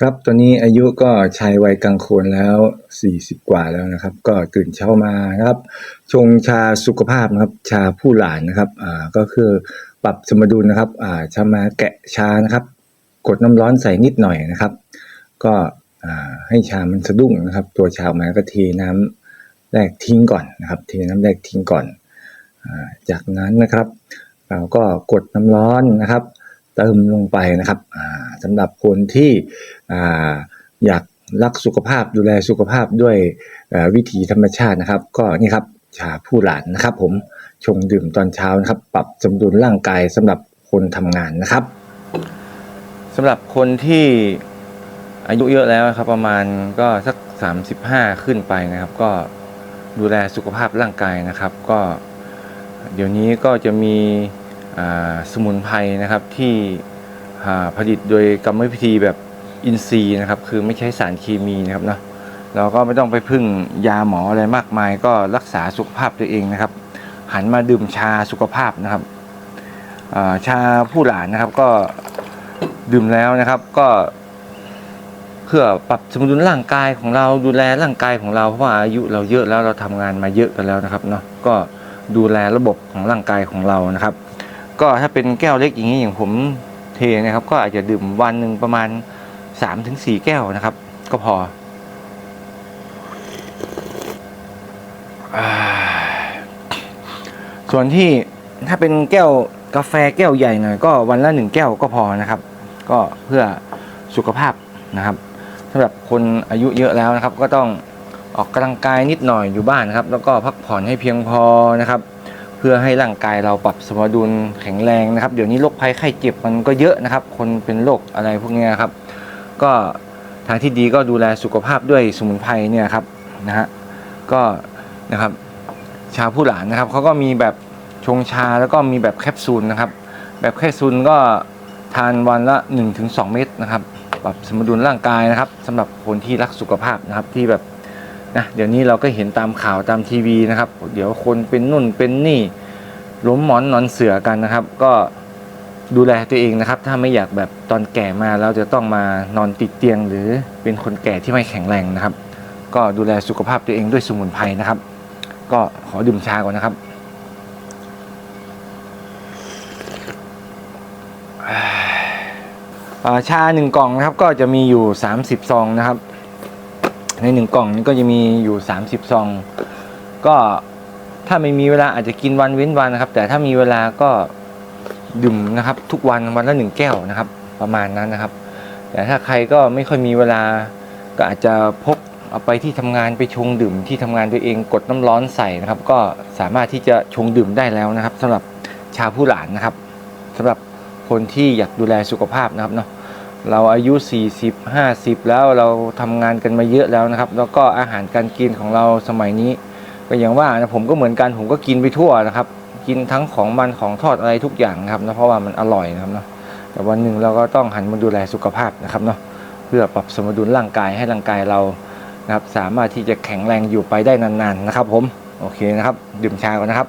ครับตอนนี้อายุก็ชายวัยกลางคนแล้ว 40 กว่าแล้วนะครับ ก็ตื่นเช้ามานะครับ ชงชาสุขภาพนะครับ ชาผู้หลานนะครับอ่าก็คือปรับสมดุลนะครับอ่าชามาแกะชานะครับ กดน้ำร้อนใส่นิดหน่อยนะครับ ก็อ่าให้ชามันสะดุ้งนะครับ ตัวชาออกมาก็เทน้ำแรกทิ้งก่อนนะครับ เทน้ำแรกทิ้งก่อนอ่าจากนั้นนะครับ เราก็กดน้ำร้อนนะครับ เติมลงไปนะครับอ่า สำหรับคนที่ออยากรักสุขภาพดูแลสุขภาพด้วยวิถีธรรมชาตินะครับ ก็นี่ครับชาผู้หลานนะครับ ผมชงดื่มตอนเช้านะครับ ปรับสมดุลร่างกายสำหรับคนทำงานนะครับสำหรับคนที่อายุเยอะแล้วครับ ประมาณก็สัก 35 ขึ้นไปนะครับ ก็ดูแลสุขภาพร่างกายนะครับ ก็เดี๋ยวนี้ก็จะมีสมุนไพรนะครับที่ ผลิตโดยกรรมวิธีแบบอินทรีย์นะครับ คือไม่ใช้สารเคมีนะครับเนาะเราก็ไม่ต้องไปพึ่งยาหมออะไรมากมาย ก็รักษาสุขภาพตัวเองนะครับ หันมาดื่มชาสุขภาพนะครับาชาผู้หลานนะครับก็ดื่มแล้วนะครับก็เพื่อปรับสมดุลร่างกายของเราดูแลร่างกายของเราเพราะว่าอายุเราเยอะแล้วเราทำงานมาเยอะกันแล้วนะครับเนาะก็ดูแลระบบของร่างกายของเรานะครับ ก็ถ้าเป็นแก้วเล็กอย่างนี้อย่างผม เทนะครับ ก็อาจจะดื่มวันหนึ่งประมาณ 3-4ถึงแก้วนะครับ ก็พอส่วนที่ถ้าเป็นแก้วกาแฟแก้วใหญ่หน่อยก็วันละหนึ่งแก้วก็พอนะครับ ก็เพื่อสุขภาพนะครับสำหรับคนอายุเยอะแล้วนะครับ ก็ต้องออกกำลังกายนิดหน่อยอยู่บ้านนะครับ แล้วก็พักผ่อนให้เพียงพอนะครับ พื่อให้ร่างกายเราปรับสมดุลแข็งแรงนะครับ เดี๋ยวนี้โรคภัยไข้เจ็บมันก็เยอะนะครับ คนเป็นโรคอะไรพวกนี้ครับ ก็ทางที่ดีก็ดูแลสุขภาพด้วยสมุนไพรเนี่ยครับนะฮะก็นะครับชาผู้หลานนะครับเขาก็มีแบบชงชาแล้วก็มีแบบแคปซูลนะครับ แบบแคปซูลก็ทานวันละ 1-2 เม็ดนะครับปรับสมดุลร่างกายนะครับสำหรับคนที่รักสุขภาพนะครับที่แบบ นะเดี๋ยวนี้เราก็เห็นตามข่าวตามทีวีนะครับ เดี๋ยวคนเป็นนุ่นเป็นนี่ล้มหมอนนอนเสือกันนะครับ ก็ดูแลตัวเองนะครับ ถ้าไม่อยากแบบตอนแก่มาแล้วจะต้องมานอนติดเตียง หรือเป็นคนแก่ที่ไม่แข็งแรงนะครับ ก็ดูแลสุขภาพตัวเองด้วยสมุนไพรนะครับ ก็ขอดื่มชาก่อนนะครับชาหนึ่งกล่องนะครับก็จะมีอยู่ 30 ซองนะครับ ในหนึ่งกล่องนี้ก็จะมีอยู่ 30 ซอง ก็ถ้าไม่มีเวลาอาจจะกินวันเว้นวันนะครับ แต่ถ้ามีเวลาก็ดื่มนะครับ ทุกวันวันละหนึ่งแก้วนะครับ ประมาณนั้นนะครับ แต่ถ้าใครก็ไม่ค่อยมีเวลาก็อาจจะพกเอาไปที่ทำงานไปชงดื่มที่ทำงานตัวเองกดน้ำร้อนใส่นะครับ ก็สามารถที่จะชงดื่มได้แล้วนะครับสำหรับชาผู้หลานนะครับสำหรับคนที่อยากดูแลสุขภาพนะครับเนาะ เราอายุ 40 50 แล้วเราทำงานกันมาเยอะแล้วนะครับ แล้วก็อาหารการกินของเราสมัยนี้ ก็อย่างว่านะผมก็เหมือนกันผมก็กินไปทั่วนะครับ กินทั้งของมันของทอดอะไรทุกอย่างนะครับนะเพราะว่ามันอร่อยนะครับเนาะแต่วันหนึ่งเราก็ต้องหันมาดูแลสุขภาพนะครับเนาะเพื่อปรับสมดุลร่างกายให้ร่างกายเรานะครับ สามารถที่จะแข็งแรงอยู่ไปได้นานๆนะครับ ผมโอเคนะครับ ดื่มชาก่อนนะครับ